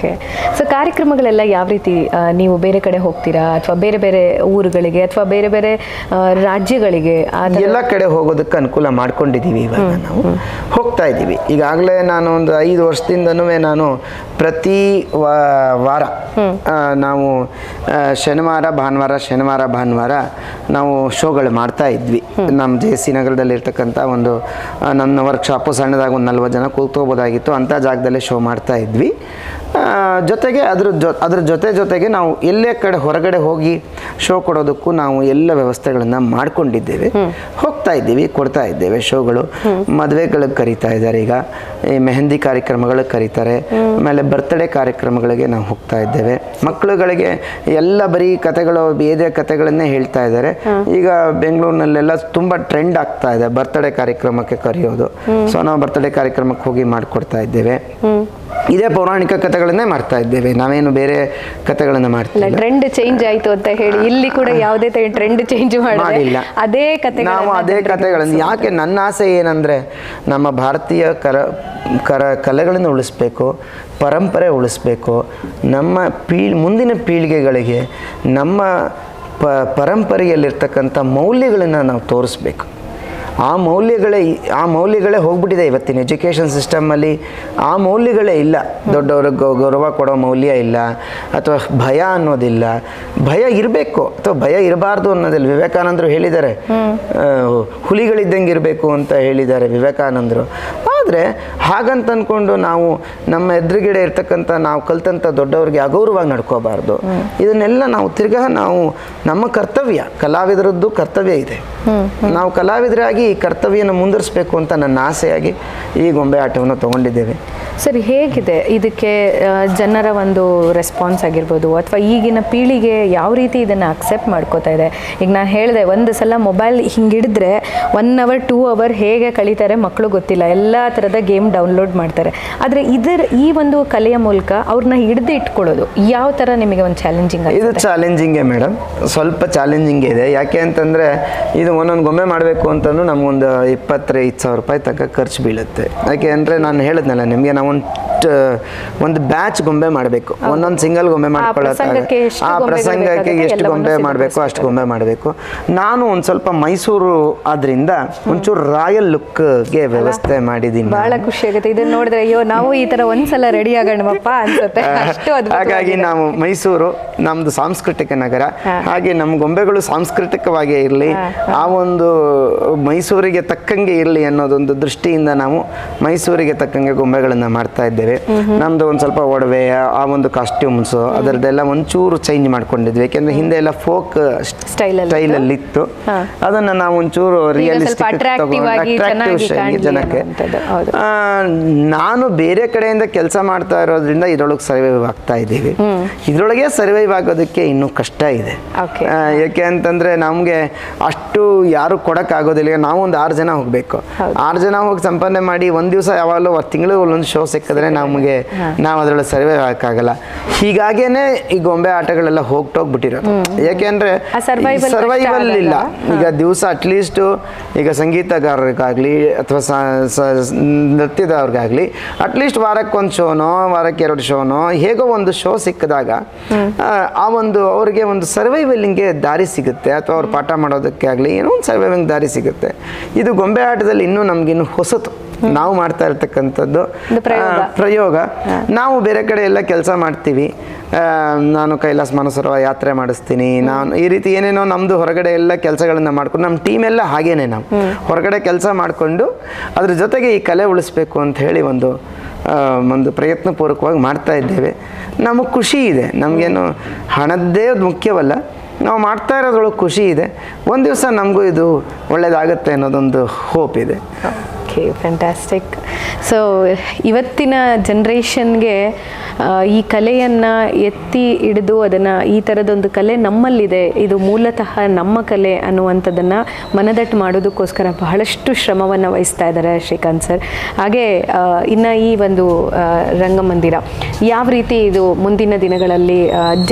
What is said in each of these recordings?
Okay. So ಕಾರ್ಯಕ್ರಮಗಳೆಲ್ಲ ಯಾವ ರೀತಿ ನೀವು ಬೇರೆ ಕಡೆ ಹೋಗ್ತೀರಾ? ಅಥವಾ ಬೇರೆ ಬೇರೆ ಊರುಗಳಿಗೆ ಅಥವಾ ಬೇರೆ ಬೇರೆ ರಾಜ್ಯಗಳಿಗೆ ಎಲ್ಲ ಕಡೆ ಹೋಗೋದಕ್ಕೆ ಅನುಕೂಲ ಮಾಡ್ಕೊಂಡಿದ್ದೀವಿ ಇವಾಗ ನಾವು. ಹೋಗ್ತಾ ಇದ್ದೀವಿ. ಈಗಾಗಲೇ ನಾನು ಒಂದು ಐದು ವರ್ಷದಿಂದನೂ ನಾನು ಪ್ರತಿ ವಾರ ನಾವು ಶನಿವಾರ ಭಾನುವಾರ ಶನಿವಾರ ಭಾನುವಾರ ನಾವು ಶೋಗಳು ಮಾಡ್ತಾ ಇದ್ವಿ. ನಮ್ಮ ಜೆ ಸಿ ನಗರದಲ್ಲಿ ಇರ್ತಕ್ಕಂಥ ಒಂದು ನನ್ನ ವರ್ಕ್ಶಾಪು ಸಣ್ಣದಾಗಿ ಒಂದು ನಲ್ವತ್ತು ಜನ ಕೂತ್ಕೋಬೋದಾಗಿತ್ತು ಅಂಥ ಜಾಗದಲ್ಲೇ ಶೋ ಮಾಡ್ತಾ ಇದ್ವಿ. ಜೊತೆಗೆ ಅದ್ರ ಜೊ ಅದ್ರ ಜೊತೆ ಜೊತೆಗೆ ನಾವು ಎಲ್ಲೇ ಕಡೆ ಹೊರಗಡೆ ಹೋಗಿ ಶೋ ಕೊಡೋದಕ್ಕೂ ನಾವು ಎಲ್ಲ ವ್ಯವಸ್ಥೆಗಳನ್ನು ಮಾಡ್ಕೊಂಡಿದ್ದೇವೆ. ಹೋಗ್ತಾ ಇದ್ದೀವಿ ಕೊಡ್ತಾ ಇದ್ದೇವೆ ಶೋಗಳು. ಮದುವೆಗಳಿಗೆ ಕರೀತಾ ಇದ್ದಾರೆ ಈಗ. ಈ ಮೆಹಂದಿ ಕಾರ್ಯಕ್ರಮಗಳಿಗೆ ಕರೀತಾರೆ. ಆಮೇಲೆ ಬರ್ತ್ಡೇ ಕಾರ್ಯಕ್ರಮಗಳಿಗೆ ನಾವು ಹೋಗ್ತಾ ಇದ್ದೇವೆ. ಮಕ್ಕಳುಗಳಿಗೆ ಎಲ್ಲ ಬರೀ ಕತೆಗಳು ಬೇರೆ ಕತೆಗಳನ್ನೇ ಹೇಳ್ತಾ ಇದ್ದಾರೆ. ಈಗ ಬೆಂಗಳೂರಿನಲ್ಲೆಲ್ಲ ತುಂಬ ಟ್ರೆಂಡ್ ಆಗ್ತಾ ಇದೆ ಬರ್ತ್ಡೇ ಕಾರ್ಯಕ್ರಮಕ್ಕೆ ಕರೆಯೋದು. ಸೊ ನಾವು ಬರ್ತ್ಡೇ ಕಾರ್ಯಕ್ರಮಕ್ಕೆ ಹೋಗಿ ಮಾಡಿಕೊಡ್ತಾ ಇದ್ದೇವೆ. ಇದೇ ಪೌರಾಣಿಕ ಕಥೆಗಳನ್ನೇ ಮಾಡ್ತಾ ಇದ್ದೇವೆ. ನಾವೇನು ಬೇರೆ ಕಥೆಗಳನ್ನ ಮಾಡ್ತಿಲ್ಲ ಟ್ರೆಂಡ್ ಚೇಂಜ್ ಆಯ್ತು ಅಂತ ಹೇಳಿ ಇಲ್ಲಿ ಕೂಡ ಯಾವುದೇ ಟ್ರೆಂಡ್ ಚೇಂಜ್ ಮಾಡಿಲ್ಲ. ಮಾಡಿಲ್ಲ. ಅದೇ ಕತೆ ನಾವು ಅದೇ ಕಥೆಗಳನ್ನು ಯಾಕೆ ನನ್ನ ಆಸೆ ಏನಂದ್ರೆ ನಮ್ಮ ಭಾರತೀಯ ಕರ ಕರ ಕಲೆಗಳನ್ನು ಉಳಿಸ್ಬೇಕು ಪರಂಪರೆ ಉಳಿಸ್ಬೇಕು ನಮ್ಮ ಪೀಳ್ ಮುಂದಿನ ಪೀಳಿಗೆಗಳಿಗೆ ನಮ್ಮ ಪ ಪರಂಪರೆಯಲ್ಲಿರ್ತಕ್ಕಂಥ ಮೌಲ್ಯಗಳನ್ನು ನಾವು ತೋರಿಸ್ಬೇಕು. ಆ ಮೌಲ್ಯಗಳೇ ಆ ಮೌಲ್ಯಗಳೇ ಹೋಗ್ಬಿಟ್ಟಿದೆ ಇವತ್ತಿನ ಎಜುಕೇಷನ್ ಸಿಸ್ಟಮಲ್ಲಿ ಆ ಮೌಲ್ಯಗಳೇ ಇಲ್ಲ. ದೊಡ್ಡವ್ರಿಗೆ ಗೌರವ ಕೊಡೋ ಮೌಲ್ಯ ಇಲ್ಲ. ಅಥವಾ ಭಯ ಅನ್ನೋದಿಲ್ಲ. ಭಯ ಇರಬೇಕು. ಅಥವಾ ಭಯ ಇರಬಾರ್ದು ಅನ್ನೋದಿಲ್ಲ. ವಿವೇಕಾನಂದರು ಹೇಳಿದ್ದಾರೆ. ಹುಲಿಗಳಿದ್ದಂಗೆ ಇರಬೇಕು ಅಂತ ಹೇಳಿದ್ದಾರೆ ವಿವೇಕಾನಂದರು. ಆದರೆ ಹಾಗಂತ ಅಂದ್ಕೊಂಡು ನಾವು ನಮ್ಮ ಎದುರುಗಡೆ ಇರ್ತಕ್ಕಂಥ ನಾವು ಕಲ್ತಂಥ ದೊಡ್ಡವ್ರಿಗೆ ಅಗೌರವಾಗಿ ನಡ್ಕೋಬಾರ್ದು. ಇದನ್ನೆಲ್ಲ ನಾವು ತಿರ್ಗಾ ನಾವು ನಮ್ಮ ಕರ್ತವ್ಯ, ಕಲಾವಿದರದ್ದು ಕರ್ತವ್ಯ ಇದೆ. ನಾವು ಕಲಾವಿದರಾಗಿ ಈ ಕರ್ತವ್ಯನ ಮುಂದುವರಿಸಬೇಕು ಅಂತ ನನ್ನ ಆಸೆಯಾಗಿ ಈ ಗೊಂಬೆ ಆಟವನ್ನು ತಗೊಂಡಿದ್ದೇವೆ. ಸರಿ, ಹೇಗಿದೆ? ಇದಕ್ಕೆ ಜನರ ಒಂದು ರೆಸ್ಪಾನ್ಸ್ ಆಗಿರ್ಬೋದು ಅಥವಾ ಈಗಿನ ಪೀಳಿಗೆ ಯಾವ ರೀತಿ ಇದನ್ನು ಅಕ್ಸೆಪ್ಟ್ ಮಾಡ್ಕೋತಾ ಇದೆ? ಈಗ ನಾನು ಹೇಳಿದೆ, ಒಂದು ಸಲ ಮೊಬೈಲ್ ಹಿಂಗಿಡಿದ್ರೆ ಒನ್ ಅವರ್ ಟೂ ಅವರ್ ಹೇಗೆ ಕಳೀತಾರೆ ಮಕ್ಕಳು ಗೊತ್ತಿಲ್ಲ. ಎಲ್ಲ ಥರದ ಗೇಮ್ ಡೌನ್ಲೋಡ್ ಮಾಡ್ತಾರೆ. ಆದರೆ ಇದರ ಈ ಒಂದು ಕಲೆಯ ಮೂಲಕ ಅವ್ರನ್ನ ಹಿಡಿದು ಇಟ್ಕೊಳ್ಳೋದು ಯಾವ ಥರ ನಿಮಗೆ ಒಂದು ಚಾಲೆಂಜಿಂಗ್ ಇದು ಚಾಲೆಂಜಿಂಗೇ ಮೇಡಮ್ ಸ್ವಲ್ಪ ಚಾಲೆಂಜಿಂಗ್ ಇದೆ. ಯಾಕೆ ಅಂತಂದರೆ ಇದು ಒಂದೊಂದು ಗೊಂಬೆ ಮಾಡಬೇಕು ಅಂತಲೂ ನಮಗೊಂದು ಇಪ್ಪತ್ತೈದು ಸಾವಿರ ರೂಪಾಯಿ ತನಕ ಖರ್ಚು ಬೀಳುತ್ತೆ. ಯಾಕೆ ಅಂದರೆ ನಾನು ಹೇಳಿದ್ನಲ್ಲ ನಿಮಗೆ ನಾವೊಂದು ಒಂದು ಬ್ಯಾಚ್ ಗೊಂಬೆ ಮಾಡಬೇಕು. ಒಂದೊಂದು ಸಿಂಗಲ್ ಗೊಂಬೆ ಮಾಡ್ಕೊಳ್ಳೋಕೆ ಪ್ರಸಂಗಕ್ಕೆ ಆ ಪ್ರಸಂಗಕ್ಕೆ ಎಷ್ಟು ಗೊಂಬೆ ಮಾಡಬೇಕು ಅಷ್ಟು ಗೊಂಬೆ ಮಾಡಬೇಕು. ನಾನು ಒಂದು ಸ್ವಲ್ಪ ಮೈಸೂರು ಆದ್ರಿಂದ ಒಂಚೂರು ರಾಯಲ್ ಲುಕ್ಗೆ ವ್ಯವಸ್ಥೆ ಮಾಡಿದ್ದೀನಿ ಬಹಳ ಖುಷಿ ಆಗುತ್ತೆ. ಇದನ್ನ ನೋಡಿದ್ರೆ ಅಯ್ಯೋ ನಾವು ಈ ತರ ಒಂದ್ಸಲ ರೆಡಿ ಆಗೋಣಪ್ಪ ಅನ್ಸುತ್ತೆ. ಅಷ್ಟು ಹಾಗಾಗಿ ನಾವು ಮೈಸೂರು ನಮ್ದು ಸಾಂಸ್ಕೃತಿಕ ನಗರ ಹಾಗೆ ನಮ್ಮ ಗೊಂಬೆಗಳು ಸಾಂಸ್ಕೃತಿಕವಾಗಿ ಇರಲಿ ಆ ಒಂದು ಮೈಸೂರಿಗೆ ತಕ್ಕಂಗೆ ಇರಲಿ ಅನ್ನೋದೊಂದು ದೃಷ್ಟಿಯಿಂದ ನಾವು ಮೈಸೂರಿಗೆ ತಕ್ಕಂಗೆ ಗೊಂಬೆಗಳನ್ನ ಮಾಡ್ತಾ ಇದ್ದೇವೆ. ನಮ್ದು ಒಂದು ಸ್ವಲ್ಪ ಒಡವೆ ಆ ಒಂದು ಕಾಸ್ಟ್ಯೂಮ್ಸ್ ಅದರದ್ದೆಲ್ಲ ಒಂಚೂರು ಚೇಂಜ್ ಮಾಡ್ಕೊಂಡಿದ್ವಿ. ಯಾಕೆಂದ್ರೆ ಹಿಂದೆ ಎಲ್ಲ ಫೋಕ್ ಸ್ಟೈಲ್ ಅಲ್ಲಿ ಇತ್ತು. ಅದನ್ನ ನಾವು ಒಂಚೂರು ರಿಯಲಿಸ್ಟಿಕ್ ಜನಕ್ಕೆ ನಾನು ಬೇರೆ ಕಡೆಯಿಂದ ಕೆಲಸ ಮಾಡ್ತಾ ಇರೋದ್ರಿಂದ ಇದ್ರೊಳಗೆ ಸರ್ವೈವ್ ಆಗ್ತಾ ಇದ್ದೀವಿ. ಇದ್ರೊಳಗೆ ಸರ್ವೈವ್ ಆಗೋದಕ್ಕೆ ಇನ್ನೂ ಕಷ್ಟ ಇದೆ. ಯಾಕೆ ಅಂತಂದ್ರೆ ನಮಗೆ ಅಷ್ಟು ಯಾರು ಕೊಡೋಕ್ಕಾಗೋದಿಲ್ಲ. ಆಗೋದಿಲ್ಲ ನಾವು ಒಂದು ಆರು ಜನ ಹೋಗಬೇಕು. ಆರು ಜನ ಹೋಗಿ ಸಂಪಾದನೆ ಮಾಡಿ ಒಂದು ದಿವಸ ಯಾವಾಗಲೂ ತಿಂಗಳು ಒಂದೊಂದು ಶೋ ಸಿಕ್ಕಿದ್ರೆ ನಮಗೆ ನಾವು ಅದರೊಳಗೆ ಸರ್ವೈವ್ ಆಗಕ್ಕಾಗಲ್ಲ. ಹೀಗಾಗೇನೆ ಈ ಗೊಂಬೆ ಆಟಗಳೆಲ್ಲ ಹೋಗ್ಬಿಟ್ಟಿರೋದು ಯಾಕೆಂದ್ರೆ ಸರ್ವೈವಲ್ ಇಲ್ಲ. ಈಗ ದಿವಸ ಅಟ್ಲೀಸ್ಟ್ ಈಗ ಸಂಗೀತಗಾರರಿಗಾಗ್ಲಿ ಅಥವಾ ನೃತ್ಯದವ್ರಿಗಾಗಲಿ ಅಟ್ಲೀಸ್ಟ್ ವಾರಕ್ಕೆ ಒಂದು ಶೋನೋ ವಾರಕ್ಕೆ ಎರಡು ಶೋನೋ ಹೇಗೋ ಒಂದು ಶೋ ಸಿಕ್ಕಿದಾಗ ಆ, ಆ ಒಂದು ಅವ್ರಿಗೆ ಒಂದು ಸರ್ವೈವಲಿಂಗ್ಗೆ ದಾರಿ ಸಿಗುತ್ತೆ ಅಥವಾ ಅವ್ರು ಪಾಠ ಮಾಡೋದಕ್ಕೆ ಆಗಲಿ ಏನೋ ಒಂದು ಸರ್ವೈವಿಂಗ್ ದಾರಿ ಸಿಗುತ್ತೆ. ಇದು ಗೊಂಬೆ ಆಟದಲ್ಲಿ ಇನ್ನೂ ನಮಗಿನ್ನೂ ಹೊಸತು. ನಾವು ಮಾಡ್ತಾ ಇರ್ತಕ್ಕಂಥದ್ದು ಪ್ರಯೋಗ. ಪ್ರಯೋಗ. ನಾವು ಬೇರೆ ಕಡೆ ಎಲ್ಲ ಕೆಲಸ ಮಾಡ್ತೀವಿ. ನಾನು ಕೈಲಾಸ ಮಾನಸರೋವ ಯಾತ್ರೆ ಮಾಡಿಸ್ತೀನಿ. ನಾನು ಈ ರೀತಿ ಏನೇನೋ ನಮ್ಮದು ಹೊರಗಡೆ ಎಲ್ಲ ಕೆಲಸಗಳನ್ನ ಮಾಡ್ಕೊಂಡು ನಮ್ಮ ಟೀಮ್ ಎಲ್ಲ ಹಾಗೇನೆ ನಾವು. ಹೊರಗಡೆ ಕೆಲಸ ಮಾಡಿಕೊಂಡು ಅದ್ರ ಜೊತೆಗೆ ಈ ಕಲೆ ಉಳಿಸ್ಬೇಕು ಅಂತ ಹೇಳಿ ಒಂದು ಒಂದು ಪ್ರಯತ್ನಪೂರ್ವಕವಾಗಿ ಮಾಡ್ತಾ ಇದ್ದೇವೆ. ನಮಗೆ ಖುಷಿ ಇದೆ. ನಮಗೇನು ಹಣದ್ದೇ ಮುಖ್ಯವಲ್ಲ. ನಾವು ಮಾಡ್ತಾ ಇರೋದ್ರೊಳಗೆ ಖುಷಿ ಇದೆ. ಒಂದು ದಿವಸ ನಮಗೂ ಇದು ಒಳ್ಳೇದಾಗುತ್ತೆ ಅನ್ನೋದೊಂದು ಹೋಪ್ ಇದೆ. ಓಕೆ ಫ್ಯಾಂಟಾಸ್ಟಿಕ್ ಸೊ ಇವತ್ತಿನ ಜನ್ರೇಷನ್ಗೆ ಈ ಕಲೆಯನ್ನು ಎತ್ತಿ ಹಿಡಿದು ಅದನ್ನು ಈ ಥರದೊಂದು ಕಲೆ ನಮ್ಮಲ್ಲಿದೆ. ಇದು ಮೂಲತಃ ನಮ್ಮ ಕಲೆ ಅನ್ನುವಂಥದ್ದನ್ನು ಮನದಟ್ಟು ಮಾಡೋದಕ್ಕೋಸ್ಕರ ಬಹಳಷ್ಟು ಶ್ರಮವನ್ನು ವಹಿಸ್ತಾ ಇದ್ದಾರೆ ಶ್ರೀಕಾಂತ್ ಸರ್. ಹಾಗೆ ಇನ್ನು ಈ ಒಂದು ರಂಗಮಂದಿರ, ಯಾವ ರೀತಿ ಇದು ಮುಂದಿನ ದಿನಗಳಲ್ಲಿ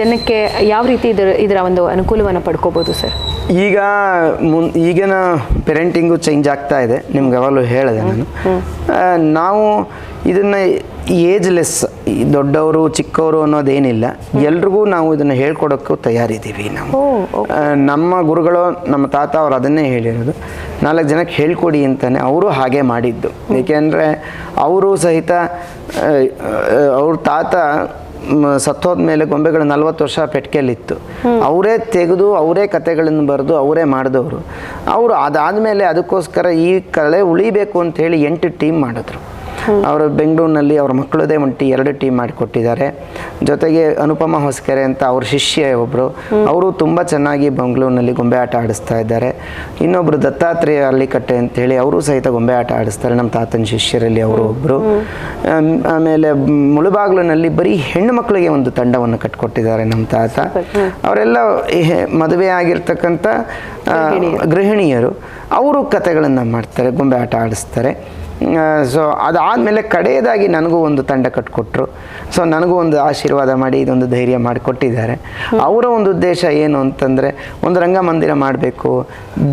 ಜನಕ್ಕೆ ಯಾವ ರೀತಿ ಇದರ ಇದರ ಒಂದು ಅನುಕೂಲವನ್ನು ಪಡ್ಕೋಬೋದು ಸರ್? ಈಗ ಮುನ್, ಈಗಿನ ಪೇರೆಂಟಿಂಗು ಚೇಂಜ್ ಆಗ್ತಾ ಇದೆ. ನಿಮ್ಗೆ ಯಾವಾಗಲೂ ಹೇಳಿದೆ ನಾನು. ನಾವು ಇದನ್ನು ಏಜ್ಲೆಸ್ ದೊಡ್ಡವರು ಚಿಕ್ಕವರು ಅನ್ನೋದೇನಿಲ್ಲ. ಎಲ್ರಿಗೂ ನಾವು ಇದನ್ನು ಹೇಳ್ಕೊಡೋಕ್ಕೂ ತಯಾರಿದ್ದೀವಿ ನಾವು. ನಮ್ಮ ಗುರುಗಳು ನಮ್ಮ ತಾತ ಅವರು ಅದನ್ನೇ ಹೇಳಿರೋದು. ನಾಲ್ಕು ಜನಕ್ಕೆ ಹೇಳ್ಕೊಡಿ ಅಂತಾನೆ ಅವರು ಹಾಗೆ ಮಾಡಿದ್ದು. ಏಕೆಂದರೆ ಅವರು ಸಹಿತ ಅವ್ರ ತಾತ ಮ, ಸತ್ತೋದ್ಮೇಲೆ ಗೊಂಬೆಗಳು ನಲ್ವತ್ತು ವರ್ಷ ಪೆಟ್ಟಿಗೆಯಲ್ಲಿತ್ತು ಅವರೇ ತೆಗೆದು ಅವರೇ ಕತೆಗಳನ್ನು ಬರೆದು ಅವರೇ ಮಾಡಿದವರು. ಅವರು ಅದಾದಮೇಲೆ ಅದಕ್ಕೋಸ್ಕರ ಈ ಕಲೆ ಉಳಿಬೇಕು ಅಂತ ಹೇಳಿ ಎಂಟು ಟೀಮ್ ಮಾಡಿದ್ರು. ಅವರು ಬೆಂಗಳೂರಿನಲ್ಲಿ ಅವ್ರ ಮಕ್ಕಳದೇ ಒಂದು ಟೀ ಎರಡು ಟೀಮ್ ಮಾಡಿಕೊಟ್ಟಿದ್ದಾರೆ. ಜೊತೆಗೆ ಅನುಪಮ ಹೊಸಕೆರೆ ಅಂತ ಅವ್ರ ಶಿಷ್ಯ ಒಬ್ಬರು ಅವರು ತುಂಬ ಚೆನ್ನಾಗಿ ಬೆಂಗಳೂರಿನಲ್ಲಿ ಗೊಂಬೆ ಆಟ ಆಡಿಸ್ತಾ ಇದ್ದಾರೆ. ಇನ್ನೊಬ್ಬರು ದತ್ತಾತ್ರೇಯ ಅಲ್ಲಿಕಟ್ಟೆ ಅಂತ ಹೇಳಿ ಅವರು ಸಹಿತ ಗೊಂಬೆ ಆಟ ಆಡಿಸ್ತಾರೆ. ನಮ್ಮ ತಾತನ ಶಿಷ್ಯರಲ್ಲಿ ಅವರು ಒಬ್ಬರು ಆಮೇಲೆ ಮುಳುಬಾಗ್ಲಿನಲ್ಲಿ ಬರೀ ಹೆಣ್ಣು ಮಕ್ಕಳಿಗೆ ಒಂದು ತಂಡವನ್ನು ಕಟ್ಕೊಟ್ಟಿದ್ದಾರೆ ನಮ್ಮ ತಾತ. ಅವರೆಲ್ಲ ಮದುವೆ ಆಗಿರ್ತಕ್ಕಂಥ ಗೃಹಿಣಿಯರು. ಅವರು ಕತೆಗಳನ್ನು ಮಾಡ್ತಾರೆ ಗೊಂಬೆ ಆಟ ಆಡಿಸ್ತಾರೆ. ಸೊ ಅದಾದಮೇಲೆ ಕಡೆಯದಾಗಿ ನನಗೂ ಒಂದು ತಂಡ ಕಟ್ಕೊಟ್ರು. ಸೊ ನನಗೂ ಒಂದು ಆಶೀರ್ವಾದ ಮಾಡಿ, ಇದೊಂದು ಧೈರ್ಯ ಮಾಡಿಕೊಟ್ಟಿದ್ದಾರೆ ಅವರ ಒಂದು ಉದ್ದೇಶ ಏನು ಅಂತಂದರೆ, ಒಂದು ರಂಗಮಂದಿರ ಮಾಡಬೇಕು,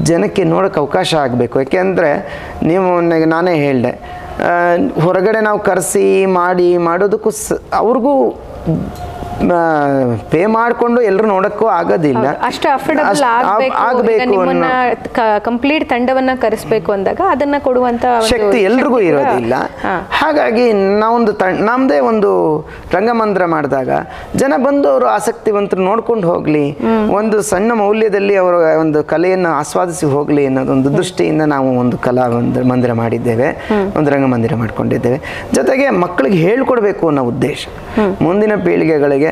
ಜನಕ್ಕೆ ನೋಡೋಕ್ಕೆ ಅವಕಾಶ ಆಗಬೇಕು. ಯಾಕೆಂದರೆ ನೀವು ನಾನೇ ಹೇಳಿದೆ ಹೊರಗಡೆ ನಾವು ಕರೆಸಿ, ಮಾಡಿ, ಮಾಡೋದಕ್ಕೂ ಸ, ಅವ್ರಿಗೂ ಪೇ ಮಾಡಿಕೊಂಡು ಎಲ್ಲರೂ ನೋಡಕ್ಕೂ ಆಗೋದಿಲ್ಲ. ಅಷ್ಟು ಅಫರ್ಡಬಲ್ ಆಗಬೇಕು ಕಂಪ್ಲೀಟ್ ತಂಡವನ್ನ ಕರೆಸಬೇಕು ಅಂದಾಗ ಅದನ್ನ ಕೊಡುವಂತ ಶಕ್ತಿ ಎಲ್ರಿಗೂ ಇರೋದಿಲ್ಲ. ಹಾಗಾಗಿ ನಾವೊಂದು ತ ನಮ್ಮದೇ ಒಂದು ರಂಗಮಂದಿರ ಮಾಡಿದಾಗ ಜನ ಬಂದು ಅವರು ಆಸಕ್ತಿವಂತರು ನೋಡ್ಕೊಂಡು ಹೋಗ್ಲಿ ಒಂದು ಸಣ್ಣ ಮೌಲ್ಯದಲ್ಲಿ ಅವರು ಒಂದು ಕಲೆಯನ್ನು ಆಸ್ವಾದಿಸಿ ಹೋಗ್ಲಿ ಅನ್ನೋದೊಂದು ದೃಷ್ಟಿಯಿಂದ ನಾವು ಒಂದು ಕಲಾ ಮಂದಿರ ಮಾಡಿದ್ದೇವೆ ಒಂದು ರಂಗಮಂದಿರ ಮಾಡ್ಕೊಂಡಿದ್ದೇವೆ. ಜೊತೆಗೆ ಮಕ್ಕಳಿಗೆ ಹೇಳ್ಕೊಡ್ಬೇಕು ಅನ್ನೋ ಉದ್ದೇಶ. ಮುಂದಿನ ಪೀಳಿಗೆಗಳಿಗೆ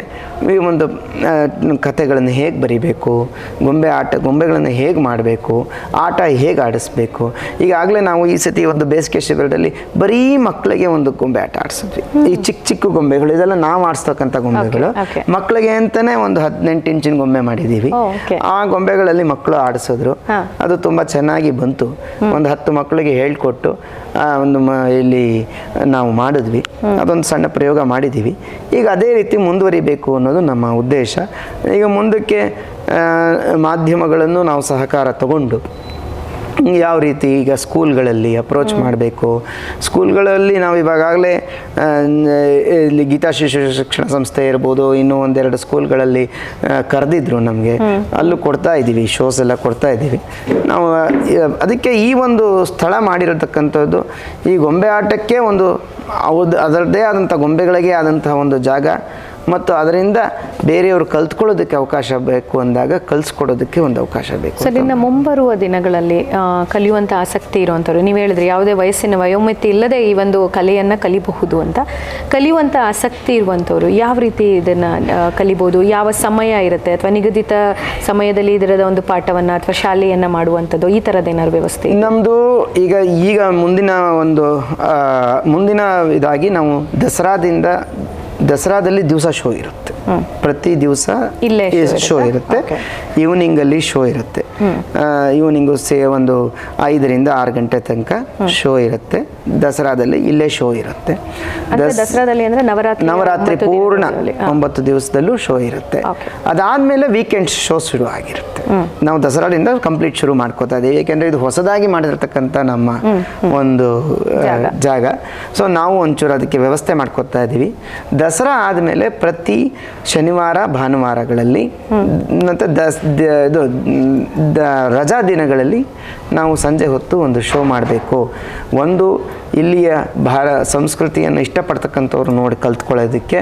ಈ ಒಂದು ಕಥೆಗಳನ್ನು ಹೇಗೆ ಬರಿಬೇಕು ಗೊಂಬೆ ಆಟ ಗೊಂಬೆಗಳನ್ನು ಹೇಗೆ ಮಾಡಬೇಕು ಆಟ ಹೇಗೆ ಆಡಿಸ್ಬೇಕು. ಈಗಾಗಲೇ ನಾವು ಈ ಸತಿ ಒಂದು ಬೇಸಿಗೆ ಶಿಬಿರದಲ್ಲಿ ಬರೀ ಮಕ್ಕಳಿಗೆ ಒಂದು ಗೊಂಬೆ ಆಟ ಆಡಿಸಿದ್ವಿ. ಈ ಚಿಕ್ಕ ಚಿಕ್ಕ ಗೊಂಬೆಗಳು ಇದೆಲ್ಲ ನಾವು ಆಡಿಸ್ತಕ್ಕಂಥ ಗೊಂಬೆಗಳು. ಮಕ್ಕಳಿಗೆ ಅಂತಲೇ ಒಂದು ಹದಿನೆಂಟು ಇಂಚಿನ ಗೊಂಬೆ ಮಾಡಿದ್ದೀವಿ. ಆ ಗೊಂಬೆಗಳಲ್ಲಿ ಮಕ್ಕಳು ಆಡಿಸಿದ್ರು. ಅದು ತುಂಬ ಚೆನ್ನಾಗಿ ಬಂತು. ಒಂದು ಹತ್ತು ಮಕ್ಕಳಿಗೆ ಹೇಳ್ಕೊಟ್ಟು ಒಂದು ಮ ಇಲ್ಲಿ ನಾವು ಮಾಡಿದ್ವಿ. ಅದೊಂದು ಸಣ್ಣ ಪ್ರಯೋಗ ಮಾಡಿದ್ದೀವಿ. ಈಗ ಅದೇ ರೀತಿ ಮುಂದುವರಿಬೇಕು ಅನ್ನೋದು ನಮ್ಮ ಉದ್ದೇಶ. ಈಗ ಮುಂದಕ್ಕೆ ಮಾಧ್ಯಮಗಳನ್ನು ನಾವು ಸಹಕಾರ ತಗೊಂಡು ಯಾವ ರೀತಿ ಈಗ ಸ್ಕೂಲ್ಗಳಲ್ಲಿ ಅಪ್ರೋಚ್ ಮಾಡಬೇಕು? ಸ್ಕೂಲ್ಗಳಲ್ಲಿ ನಾವು ಇವಾಗಲೇ ಇಲ್ಲಿ ಗೀತಾ ಶಿಶು ಶಿಕ್ಷಣ ಸಂಸ್ಥೆ ಇರ್ಬೋದು ಇನ್ನೂ ಒಂದೆರಡು ಸ್ಕೂಲ್ಗಳಲ್ಲಿ ಕರೆದಿದ್ರು ನಮಗೆ. ಅಲ್ಲೂ ಕೊಡ್ತಾ ಇದ್ದೀವಿ ಶೋಸ್ ಎಲ್ಲ ಕೊಡ್ತಾ ಇದ್ದೀವಿ. ನಾವು ಅದಕ್ಕೆ ಈ ಒಂದು ಸ್ಥಳ ಮಾಡಿರತಕ್ಕಂಥದ್ದು ಈ ಗೊಂಬೆ ಆಟಕ್ಕೆ ಒಂದು ಅವ್ರದ್ದು ಅದರದ್ದೇ ಆದಂಥ ಗೊಂಬೆಗಳಿಗೆ ಆದಂತಹ ಒಂದು ಜಾಗ ಮತ್ತು ಅದರಿಂದ ಬೇರೆಯವರು ಕಲ್ತ್ಕೊಳ್ಳೋದಕ್ಕೆ ಅವಕಾಶ ಬೇಕು ಅಂದಾಗ ಕಲಿಸ್ಕೊಡೋದಕ್ಕೆ ಒಂದು ಅವಕಾಶ ಬೇಕು ಸರ್ ಇನ್ನು ಮುಂಬರುವ ದಿನಗಳಲ್ಲಿ ಕಲಿಯುವಂಥ ಆಸಕ್ತಿ ಇರುವಂಥವ್ರು ನೀವು ಹೇಳಿದ್ರೆ ಯಾವುದೇ ವಯಸ್ಸಿನ ವಯೋಮಿತಿ ಇಲ್ಲದೆ ಈ ಒಂದು ಕಲೆಯನ್ನು ಕಲಿಬಹುದು ಅಂತ. ಕಲಿಯುವಂಥ ಆಸಕ್ತಿ ಇರುವಂಥವ್ರು ಯಾವ ರೀತಿ ಇದನ್ನು ಕಲಿಬೋದು? ಯಾವ ಸಮಯ ಇರುತ್ತೆ? ಅಥವಾ ನಿಗದಿತ ಸಮಯದಲ್ಲಿ ಇದರದ ಒಂದು ಪಾಠವನ್ನು ಅಥವಾ ಶಾಲೆಯನ್ನು ಮಾಡುವಂಥದ್ದು ಈ ಥರದ ಏನಾದ್ರು ವ್ಯವಸ್ಥೆ? ನಮ್ಮದು ಈಗ ಈಗ ಮುಂದಿನ ಒಂದು ಮುಂದಿನ ಇದಾಗಿ ನಾವು ದಸರಾದಿಂದ ದಸರಾದಲ್ಲಿ ದಿವಸ ಶೋ ಇರುತ್ತೆ. ಪ್ರತಿ ದಿವಸ ಇಲ್ಲೇ ಶೋ ಇರುತ್ತೆ? ಈವ್ನಿಂಗ್ ಈವ್ನಿಂಗಲ್ಲಿ ಶೋ ಇರುತ್ತೆ. ಈವ್ನಿಂಗು ಸೇ ಒಂದು ಐದರಿಂದ ಆರು ಗಂಟೆ ತನಕ ಶೋ ಇರುತ್ತೆ. ದಸರಾದಲ್ಲಿ ಇಲ್ಲೇ ಶೋ ಇರುತ್ತೆ. ದಸರಾದಲ್ಲಿ ಅಂದ್ರೆ ನವರಾತ್ರಿ ನವರಾತ್ರಿ ಪೂರ್ಣ. ಒಂಬತ್ತು ದಿವಸದಲ್ಲೂ ಶೋ ಇರುತ್ತೆ. ಅದಾದ್ಮೇಲೆ ವೀಕೆಂಡ್ ಶೋ ಶುರು ಆಗಿರುತ್ತೆ. ನಾವು ದಸರಾದಿಂದ ಕಂಪ್ಲೀಟ್ ಶುರು ಮಾಡ್ಕೋತಾ ಇದ್ದೀವಿ ಯಾಕೆಂದ್ರೆ ಇದು ಹೊಸದಾಗಿ ಮಾಡಿರ್ತಕ್ಕಂಥ ನಮ್ಮ ಒಂದು ಜಾಗ. ಸೊ ನಾವು ಒಂಚೂರು ಅದಕ್ಕೆ ವ್ಯವಸ್ಥೆ ಮಾಡ್ಕೋತಾ ಇದ್ದೀವಿ ದಸರಾ ಆದಮೇಲೆ ಪ್ರತಿ ಶನಿವಾರ ಭಾನುವಾರಗಳಲ್ಲಿ ಮತ್ತು ದಸ್ ದ- ಇದು ರಜಾ ದಿನಗಳಲ್ಲಿ ನಾವು ಸಂಜೆ ಹೊತ್ತು ಒಂದು ಶೋ ಮಾಡಬೇಕು. ಒಂದು ಇಲ್ಲಿಯ ಭಾರ ಸಂಸ್ಕೃತಿಯನ್ನು ಇಷ್ಟಪಡ್ತಕ್ಕಂಥವ್ರು ನೋಡಿ ಕಲ್ತ್ಕೊಳ್ಳೋದಕ್ಕೆ